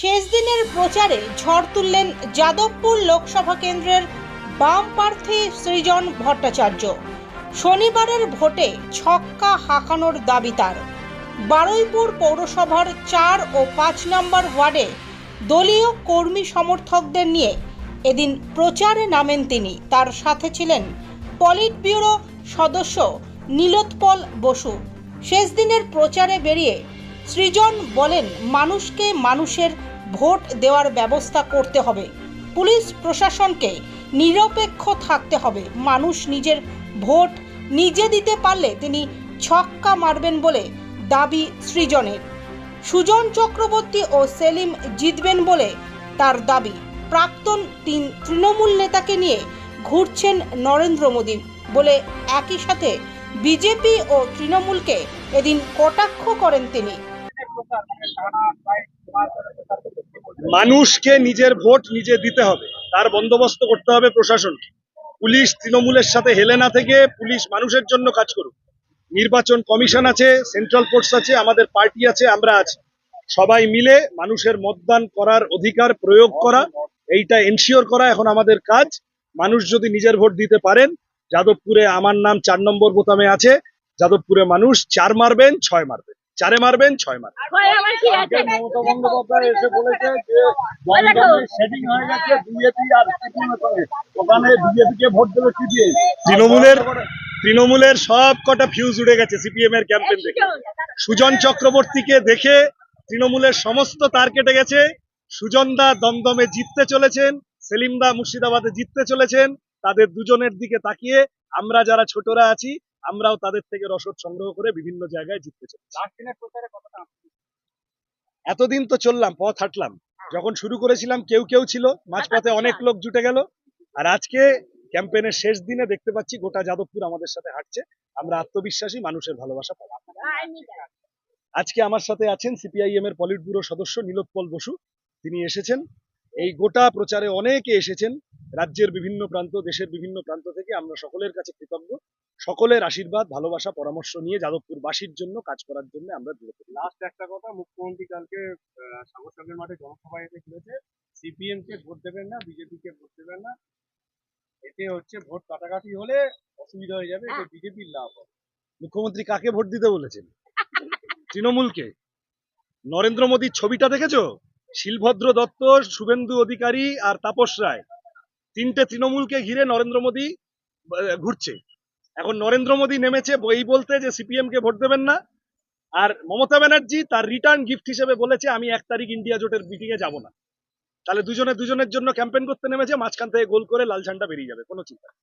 শেষ দিনের প্রচারে ঝড় তুললেন যাদবপুর লোকসভা কেন্দ্রের বাম প্রার্থী সৃজন ভট্টাচার্য। শনিবারের ভোটে ছক্কা হাঁকানোর দাবি তার। বারুইপুর পৌরসভার চার ও পাঁচ নম্বর ওয়ার্ডে দলীয় কর্মী সমর্থকদের নিয়ে এদিন প্রচারে নামেন তিনি। তার সাথে ছিলেন পলিট ব্যুরো সদস্য নীলোৎপল বসু। শেষ দিনের প্রচারে বেরিয়ে সৃজন বলেন, মানুষকে মানুষের ভোট দেওয়ার ব্যবস্থা করতে হবে। পুলিশ প্রশাসনকে নিরপেক্ষ থাকতে হবে। মানুষ নিজের ভোট নিজে দিতে পারলে তিনি ছক্কা মারবেন বলে দাবি সৃজনের। সুজন চক্রবর্তী ও সেলিম জিতবেন বলে তার দাবি। প্রাক্তন তিন তৃণমূল নেতাকে নিয়ে ঘুরছেন নরেন্দ্র মোদী বলে একই সাথে বিজেপি ও তৃণমূলকে এদিন কটাক্ষ করেন তিনি। মানুষকে নিজের ভোট নিজে দিতে হবে। তার বন্দোবস্ত করতে হবে প্রশাসনকে। পুলিশ তৃণমূলের সাথে হেলে না থেকে পুলিশ মানুষের জন্য কাজ করুক। নির্বাচন কমিশন আছে, সেন্ট্রাল ফোর্স আছে, আমাদের পার্টি আছে, আমরা আছি। সবাই মিলে মানুষের মতদান করার অধিকার প্রয়োগ করা, এইটা এনশিওর করা এখন আমাদের কাজ। মানুষ যদি নিজের ভোট দিতে পারেন, যাদবপুরে আমার নাম চার নম্বর বোতামে আছে, যাদবপুরে মানুষ চার মারবেন, ছয় মারবেন। চারে মারবেন ছয় মারবেন। ভয় আমার কি আছে? মমতা বন্দ্যোপাধ্যায় এসে বলেছে যে ওই দেখো। সেটিং হয়ে গেছে বিজেপি আর সিপিএম এর সঙ্গে। ওখানে বিজেপি কে ভোট দেবে তৃণমূলের তৃণমূলের সব কটা ফিউজ উড়ে গেছে সিপিএম এর ক্যাম্পেন থেকে সুজন চক্রবর্তীকে দেখে তৃণমূলের সমস্ত তার কেটে গেছে। সুজনদা দমদমে জিততে চলেছেন সেলিমদা মুর্শিদাবাদে জিততে চলেছেন। তাদের দুজনের দিকে তাকিয়ে আমরা যারা ছোটরা আছি আমরাও তাদের থেকে রসদ সংগ্রহ করে বিভিন্ন জায়গায় জিততে চলেছি এতদিন তো চললাম পথ হাঁটলাম। যখন শুরু করেছিলাম কেউ কেউ ছিল মাঝপথে অনেক লোক জুটে গেল। আর আজকে ক্যাম্পেনের শেষ দিনে দেখতে পাচ্ছি গোটা যাদবপুর আমাদের সাথে হাঁটছে। আমরা আত্মবিশ্বাসী মানুষের ভালোবাসা পাবো। আজকে আমার সাথে আছেন সিপিআইএম এর পলিট ব্যুরো সদস্য নীলোৎপল বসু। তিনি এসেছেন। এই গোটা প্রচারে অনেকে এসেছেন রাজ্যের বিভিন্ন প্রান্ত দেশের বিভিন্ন প্রান্ত থেকে। আমরা সকলের কাছে কৃতজ্ঞ। সকলের আশীর্বাদ ভালোবাসা পরামর্শ নিয়ে যাদবপুর বাসীর জন্য কাজ করার জন্য আমরা দূরে লাস্ট একটা কথা মুখ্যমন্ত্রী কালকে সাগরসঙ্গের মাঠে জনসভায় এসে বলেছে সিপিএম কে ভোট দেবেন না বিজেপি কে ভোট দেবেন না। এতে হচ্ছে ভোট কাটাকাটি হলে অসুবিধা হয়ে যাবে বিজেপির লাভ হবে। মুখ্যমন্ত্রী কাকে ভোট দিতে বলেছেন? তৃণমূলকে? নরেন্দ্র মোদীর ছবিটা দেখেছ? শিলভদ্র দত্ত, শুভেন্দু অধিকারী আর তাপস রায়। তিনটে তৃণমূলকে ঘিরে নরেন্দ্র মোদী ঘুরছে। এখন নরেন্দ্র মোদী নেমেছে বই বলতে যে সিপিএম কে ভোট দেবেন না। আর মমতা ব্যানার্জি তার রিটার্ন গিফট হিসেবে বলেছে, আমি এক তারিখ ইন্ডিয়া জোটের মিটিং এ যাব না। তাহলে দুজনে দুজনের জন্য ক্যাম্পেইন করতে নেমেছে, মাঝখান থেকে গোল করে লাল ঝান্ডা বেরিয়ে যাবে, কোনো চিন্তা নেই।